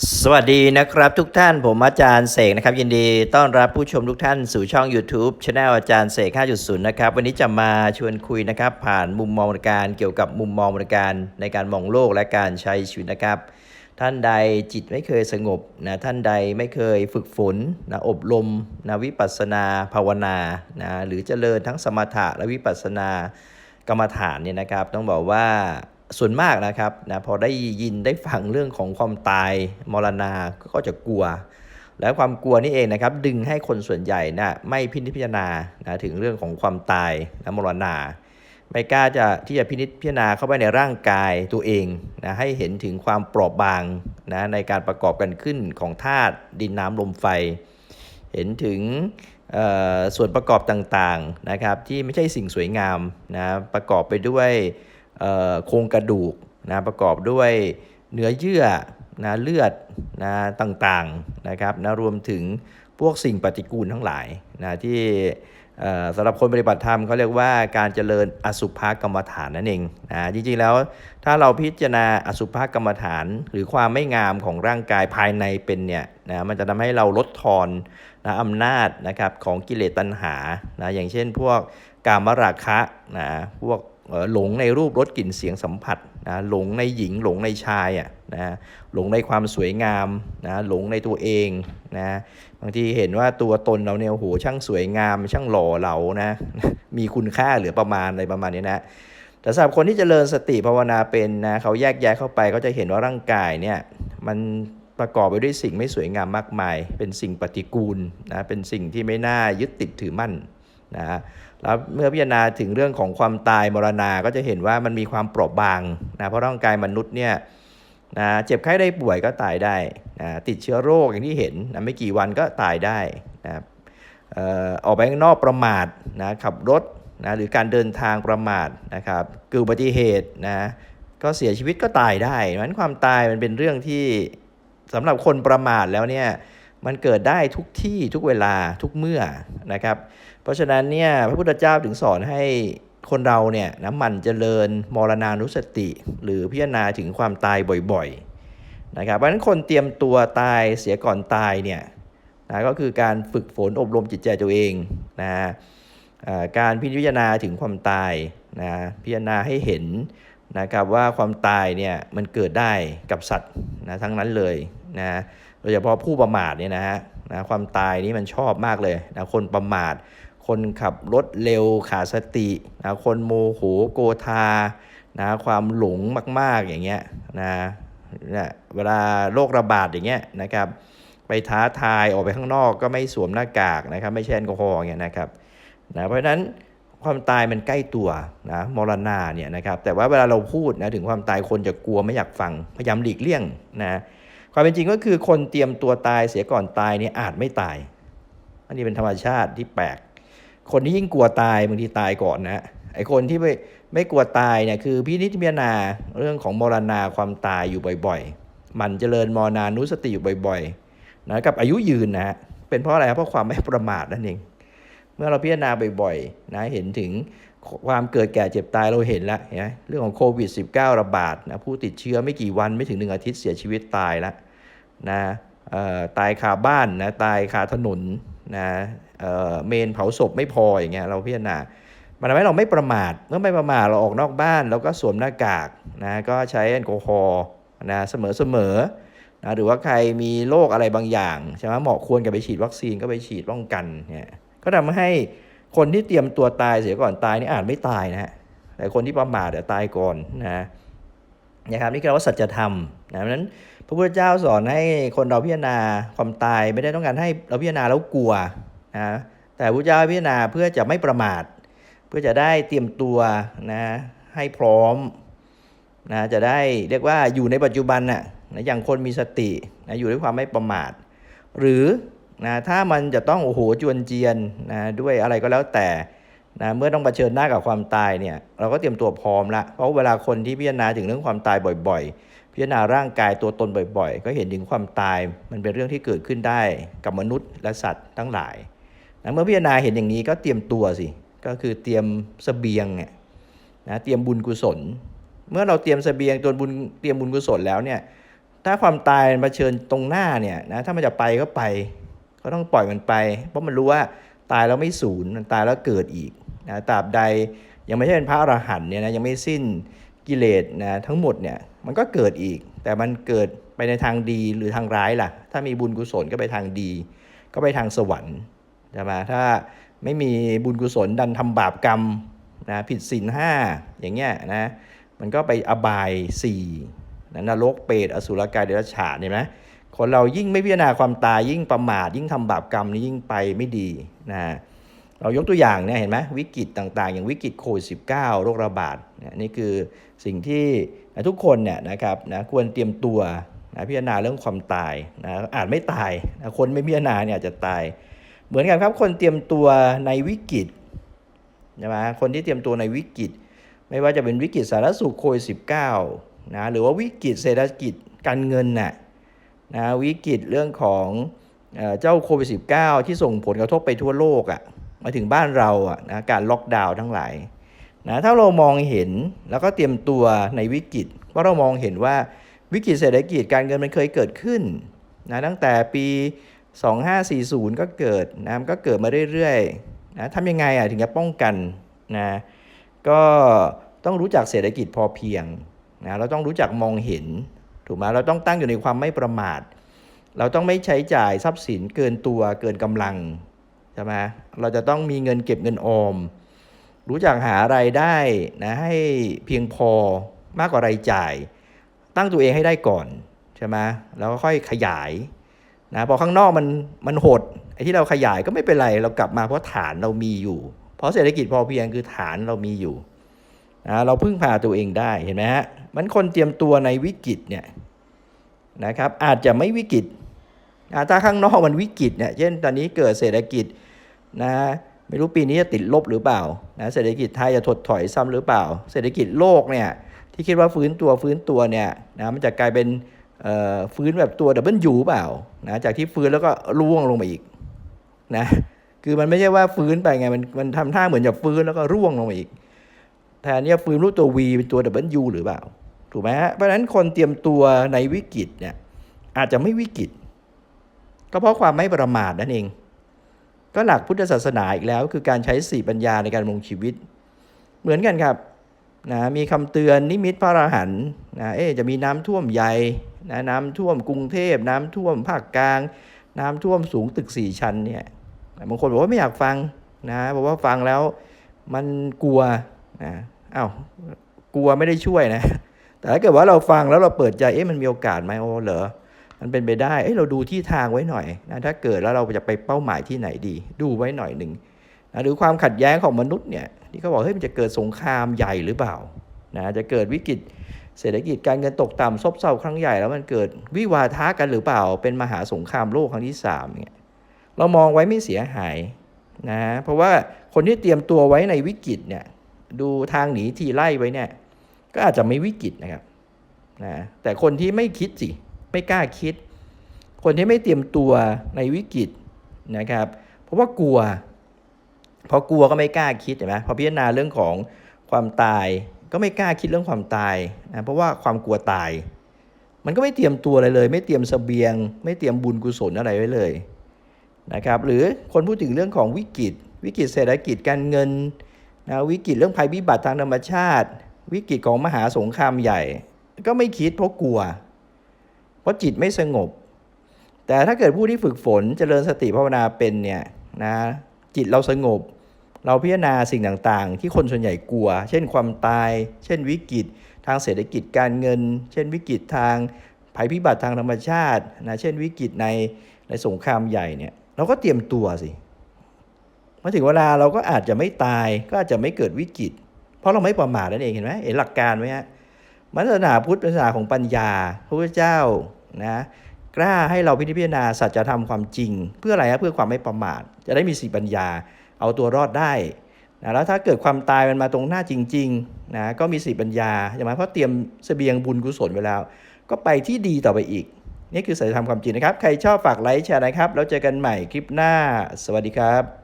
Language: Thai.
สวัสดีนะครับทุกท่านผมอาจารย์เสกนะครับ ยินดีต้อนรับผู้ชมทุกท่านสู่ช่อง YouTube c h anel อาจารย์เสก 5.0 นะครับ วันนี้จะมาชวนคุยนะครับ ผ่านมุมมองการเกี่ยวกับมุมมองการในการมองโลกและการใช้ชีวิตนะครับ ท่านใดจิตไม่เคยสงบนะท่านใดไม่เคยฝึกฝนนะอบรมนะวิปัสนาภาวนานะหรือเจริญทั้งสมถะและวิปัสนากรรมฐานเนี่ยนะครับ ต้องบอกว่า ส่วนมากนะครับนะพอได้ยินได้ฟังเรื่องของความตายมรณาก็จะกลัว แล้วความกลัวนี่เองนะครับ ดึงให้คนส่วนใหญ่นะไม่พินิจพิจารณานะถึงเรื่องของความตายและมรณา ไม่กล้าจะที่จะพินิจพิจารณาเข้าไปในร่างกายตัวเองนะให้เห็นถึงความเปราะบางนะในการประกอบกันขึ้นของธาตุดินน้ำลมไฟ เห็นถึงเอ่อส่วนประกอบต่างๆนะครับที่ไม่ใช่สิ่งสวยงามนะประกอบไปด้วย โครงกระดูกนะประกอบด้วยเนื้อเยื่อนะเลือดนะต่างๆนะครับนะรวมถึงพวกสิ่งปฏิกูลทั้งหลายนะที่สำหรับคนปฏิบัติธรรมเขาเรียกว่าการเจริญอสุภกรรมฐานนั่นเองนะจริงๆแล้วถ้าเราพิจารณาอสุภกรรมฐาน หรือความไม่งามของร่างกายภายในเป็นเนี่ยนะมันจะทำให้เราลดทอนนะอำนาจนะครับของกิเลสตัณหานะอย่างเช่นพวกกามราคะนะพวก หลงในรูปรสกลิ่นเสียงสัมผัสนะหลงในหญิงหลงในชายอะนะหลงในความสวยงามนะหลงในตัวเองนะบางทีเห็นว่าตัวตนเราเนี่ยโหช่างสวยงาม ช่างหล่อเหลานะมีคุณค่าเหลือประมาณอะไรประมาณนี้นะแต่สำหรับคนที่จเจริญสติภาวนาเป็นนะเขาแยกแยะเข้าไปก็จะเห็นว่าร่างกายเนี่ยมันประกอบไปด้วยสิ่งไม่สวยงามมากมาย เป็นสิ่งปฏิกูลนะเป็นสิ่งที่ไม่น่ายึดติดถือมั่น นะแล้วเมื่อพิจารณาถึงเรื่องของความตายมรณาก็จะเห็นว่ามันมีความเปราะบางนะเพราะร่างกายมนุษย์เนี่ยนะเจ็บไข้ได้ป่วยก็ตายได้นะติดเชื้อโรคอย่างที่เห็นนะไม่กี่วันก็ตายได้นะออกไปข้างนอกประมาทนะขับรถนะหรือการเดินทางประมาทนะครับเกิดอุบัติเหตุนะก็เสียชีวิตก็ตายได้เพราะฉะนั้นความตายมันเป็นเรื่องที่สำหรับคนประมาทแล้วเนี่ย มันเกิดได้ทุกที่ทุกเวลาทุกเมื่อนะครับ เพราะฉะนั้นเนี่ยพระพุทธเจ้าถึงสอนให้คนเราเนี่ยนะมันเจริญมรณานุสติ หรือพิจารณาถึงความตายบ่อยๆนะครับเพราะฉะนั้นคนเตรียมตัวตายเสียก่อนตายเนี่ยนะก็คือการฝึกฝนอบรมจิตใจตัวเองนะการพิจารณาถึงความตายนะพิจารณาให้เห็นนะครับว่าความตายเนี่ยมันเกิดได้กับสัตว์นะทั้งนั้นเลย นะโดยเฉพาะผู้ประมาทเนี่ยนะฮะนะความตายนี่มันชอบมากเลยนะคนประมาท คนขับรถเร็วขาดสตินะคนโมโหโกธานะความหลงมาก ๆอย่างเงี้ยนะนะเวลาโรคระบาดอย่างเงี้ยนะครับ ไปท้าทายออกไปข้างนอกก็ไม่สวมหน้ากากนะครับ ไม่ใช่แอลกอฮอล์เนี่ยนะครับนะเพราะฉะนั้นความตายมันใกล้ตัวนะมรณาเนี่ยนะครับแต่ว่าเวลาเราพูดนะถึงความตายคนจะกลัวไม่อยากฟังพยายามหลีกเลี่ยงนะ ความเป็นจริงก็คือคนเตรียมตัวตายเสียก่อนตายเนี่ยอาจไม่ตาย อันนี้เป็นธรรมชาติที่แปลก คนที่ยิ่งกลัวตายบางทีตายก่อนนะไอคนที่ไม่ไม่กลัวตายเนี่ยคือพินิจพิจารณาเรื่องของมรณาความตายอยู่บ่อยๆ มันเจริญมรณานุสติอยู่บ่อยๆนะกับอายุยืนนะฮะเป็นเพราะอะไรครับเพราะความไม่ประมาทนั่นเอง เมื่อเราพิจารณาบ่อยๆนะเห็นถึง ความเกิดแก่เจ็บตายเราเห็นแล้วเนไหมเรื่องของโควิด -19 ระบาดนะผู้ติดเชื้อไม่กี่วันไม่ถึงหนึ่งอาทิตย์เสียชีวิตตายแล้วนะเอ่อตายคาบ้านนะตายคาถนนนะเอ่อเมนเผาศพไม่พออย่างเงี้ยเราพิจารณามันทำให้เราไม่ประมาทเมื่อไม่ประมาทเราออกนอกบ้านเราก็สวมหน้ากากนะก็ใช้แอลกอฮอล์นะเสมอเสมอนะหรือว่าใครมีโรคอะไรบางอย่างใช่ไหมเหมาะควรกับไปฉีดวัคซีนก็ไปฉีดป้องกันเนี่ยก็ทำให้ คนที่เตรียมตัวตายเสียก่อนตายนี่อาจไม่ตายนะฮะแต่คนที่ประมาทเดี๋ยวตายก่อนนะนะครับนี่คือว่าสัจธรรมนะเพราะฉะนั้นพระพุทธเจ้าสอนให้คนเราพิจารณาความตายไม่ได้ต้องการให้เราพิจารณาแล้วกลัวนะแต่พระพุทธเจ้าพิจารณาเพื่อจะไม่ประมาท เพื่อจะได้เตรียมตัวนะให้พร้อมนะจะได้เรียกว่าอยู่ในปัจจุบันน่ะนะอย่างคนมีสตินะอยู่ด้วยความไม่ประมาท หรือ นะถ้ามันจะต้องโอ้โหจวนเจียนนะด้วยอะไรก็แล้วแต่นะเมื่อต้องเผชิญหน้ากับความตายเนี่ยเราก็เตรียมตัวพร้อมละเพราะเวลาคนที่พิจารณาถึงเรื่องความตายบ่อยๆ พิจารณาร่างกายตัวตนบ่อย ๆ ก็เห็นถึงความตายมันเป็นเรื่องที่เกิดขึ้นได้กับมนุษย์และสัตว์ทั้งหลายนะเมื่อพิจารณาเห็นอย่างนี้ก็เตรียมตัวสิก็คือเตรียมเสบียงเนี่ยนะเตรียมบุญกุศล เมื่อเราเตรียมเสบียงตัวบุญเตรียมบุญกุศลแล้วเนี่ยถ้าความตายมาเชิญตรงหน้าเนี่ยนะถ้ามันจะไปก็ไป ก็ต้องปล่อยมันไป เพราะมันรู้ว่าตายแล้วไม่สูญมันตายแล้วเกิดอีกนะตราบใดยังไม่ใช่เป็นพระอรหันต์เนี่ยนะยังไม่สิ้นกิเลสนะทั้งหมดเนี่ยมันก็เกิดอีก แต่มันเกิดไปในทางดีหรือทางร้ายล่ะ ถ้ามีบุญกุศลก็ไปทางดี ก็ไปทางสวรรค์ใช่ไหมถ้าไม่มีบุญกุศลดันทำบาปกรรมนะผิดศีลห้าอย่างเงี้ยนะมันก็ไปอบายสี่นะนรกเปรตอสุรกายเดรัจฉานเห็นไหม คนเรายิ่งไม่พิจารณาความตายยิ่งประมาทยิ่งทำบาปกรรมนี่ยิ่งไปไม่ดีนะเรายกตัวอย่างเนี่ยเห็นไหมวิกฤตต่างๆ อย่างวิกฤตโควิดสิโรคระบาดเนี่ยนี่คือสิ่งที่ทุกคนเนี่ยนะครับนะควรเตรียมตัวนะพิจารณาเรื่องความตายนะอาจไม่ตายนะคนไม่พิจารณาเนี่ยจะตาย เหมือนกันครับคนเตรียมตัวในวิกฤตใช่ไหมคนที่เตรียมตัวในวิกฤต ไม่ว่าจะเป็นวิกฤตสารสุขโควิดสินะหรือว่าวิกฤตเศรษฐกิจการเงินน่ะ นะวิกฤตเรื่องของเจ้าโควิดสิที่ส่งผลกระทบไปทั่วโลกอะ่ะมาถึงบ้านเราอะนะการล็อกดาวน์ทั้งหลายนะถ้าเรามองเห็นแล้วก็เตรียมตัวในวิกฤตเพราะเรามองเห็นว่าวิกฤตเศรษฐกิจการเงินมันเคยเกิดขึ้นนะตั้งแต่ปี 2540 ก็เกิดนะก็เกิดมาเรื่อยๆนะทำยังไงอะถึงจะป้องกันนะก็ต้องรู้จักเศรษฐกิจพอเพียงนะเราต้องรู้จักมองเห็น ถูกไหมเราต้องตั้งอยู่ในความไม่ประมาท เราต้องไม่ใช้จ่ายทรัพย์สินเกินตัวเกินกำลังใช่ไหมเราจะต้องมีเงินเก็บเงินออม รู้จักหาไรายได้นะให้เพียงพอมากกว่ารายจ่าย ตั้งตัวเองให้ได้ก่อนใช่ไหมแล้วก็ค่อยขยายนะพอข้างนอกมันมันหดไอ้ที่เราขยายก็ไม่เป็นไรเรากลับมาเพราะฐานเรามีอยู่ เพราะเศรษฐกิจพอเพียงคือฐานเรามีอยู่ นะเราพึ่งพาตัวเองได้เห็นไหมฮะมันคนเตรียมตัวในวิกฤตเนี่ยนะครับอาจจะไม่วิกฤตถ้าข้างนอกมันวิกฤตเนี่ยเช่นตอนนี้เกิดเศรษฐกิจนะไม่รู้ปีนี้จะติดลบหรือเปล่านะเศรษฐกิจไทยจะถดถอยซ้ำหรือเปล่า เศรษฐกิจโลกเนี่ยที่คิดว่าฟื้นตัวฟื้นตัวเนี่ยนะมันจะกลายเป็นฟื้นแบบตัวดับเบิลยูเปล่านะจากที่ฟื้นแล้วก็ร่วงลงมาอีกนะคือมันไม่ใช่ว่าฟื้นไปไงมันมันทำท่าเหมือนจะฟื้นแล้วก็ร่วงลงมาอีก แทนเนี่ยฟื้นรูปตัว V เป็นตัว W หรือเปล่า ถูกไหมฮะเพราะฉะนั้นคนเตรียมตัวในวิกฤตเนี่ยอาจจะไม่วิกฤต ก็เพราะความไม่ประมาทนั่นเอง ก็หลักพุทธศาสนาอีกแล้ว คือการใช้สี่ปัญญาในการดำรงชีวิต เหมือนกันครับนะมีคำเตือนนิมิตพระอรหันต์นะเอ๊จะมีน้ำท่วมใหญ่นะน้ำท่วมกรุงเทพ น้ำท่วมภาคกลาง น้ำท่วมสูงตึกสี่ชั้นเนี่ยบางคนบอกว่าไม่อยากฟังนะบอกว่าฟังแล้วมันกลัวนะ อ้าวกลัวไม่ได้ช่วยนะ แต่ถ้าเกิดว่าเราฟังแล้วเราเปิดใจเอ๊ะมันมีโอกาสไหมโอ้เหรอมันเป็นไปได้เอ้ยเราดูที่ทางไว้หน่อยนะถ้าเกิดแล้วเราจะไปเป้าหมายที่ไหนดี ดูไว้หน่อยหนึ่งนะหรือความขัดแย้งของมนุษย์เนี่ยที่เขาบอกเฮ้ยมันจะเกิดสงครามใหญ่หรือเปล่านะจะเกิดวิกฤตเศรษฐกิจการเงินตกต่ำซบเซาครั้งใหญ่แล้วมันเกิดวิวาทะกันหรือเปล่า เป็นมหาสงครามโลกครั้งที่สามเนี่ยเรามองไว้ไม่เสียหายนะเพราะว่าคนที่เตรียมตัวไว้ในวิกฤตเนี่ย ดูทางหนีทีไล่ไว้เนี่ย ก็อาจจะไม่วิกฤตนะครับนะแต่คนที่ไม่คิดสิ ไม่กล้าคิด คนที่ไม่เตรียมตัวในวิกฤตนะครับ เพราะว่ากลัวพอกลัวก็ไม่กล้าคิดเห็นไหมพอพิจารณาเรื่องของความตาย ก็ไม่กล้าคิดเรื่องความตายนะเพราะว่าความกลัวตาย มันก็ไม่เตรียมตัวอะไรเลย ไม่เตรียมเสบียง ไม่เตรียมบุญกุศลอะไรไว้เลยนะครับ หรือคนพูดถึงเรื่องของวิกฤต วิกฤตเศรษฐกิจการเงิน นะวิกฤตเรื่องภัยพิบัติทางธรรมชาติ วิกฤตของมหาสงครามใหญ่ ก็ไม่คิดเพราะกลัว เพราะจิตไม่สงบ แต่ถ้าเกิดผู้ที่ฝึกฝนเจริญสติภาวนาเป็นเนี่ยนะจิตเราสงบ เราพิจารณาสิ่งต่างๆ ที่คนส่วนใหญ่กลัว เช่นความตาย เช่นวิกฤตทางเศรษฐกิจการเงิน เช่นวิกฤตทางภัยพิบัติทางธรรมชาตินะเช่นวิกฤตในในสงครามใหญ่เนี่ยเราก็เตรียมตัวสิ มาถึงเวลาเราก็อาจจะไม่ตายก็อาจจะไม่เกิดวิกฤต เพราะเราไม่ประมาทนั่นเองเห็นไหมเห็นหลักการไหมฮะมันศาสนาพุทธศาสนาของปัญญาพระพุทธเจ้านะกล้าให้เราพิจารณาสัจธรรมความจริง เพื่ออะไรฮะเพื่อความไม่ประมาท จะได้มีสีปัญญา เอาตัวรอดได้นะแล้วถ้าเกิดความตายมันมาตรงหน้าจริงๆนะก็มีสีปัญญาใช่ไหมเพราะเตรียมเสบียงบุญกุศลไว้แล้ว ก็ไปที่ดีต่อไปอีก นี่คือสัจธรรมความจริงนะครับ ใครชอบฝากไลค์แชร์นะครับ แล้วเจอกันใหม่คลิปหน้า สวัสดีครับ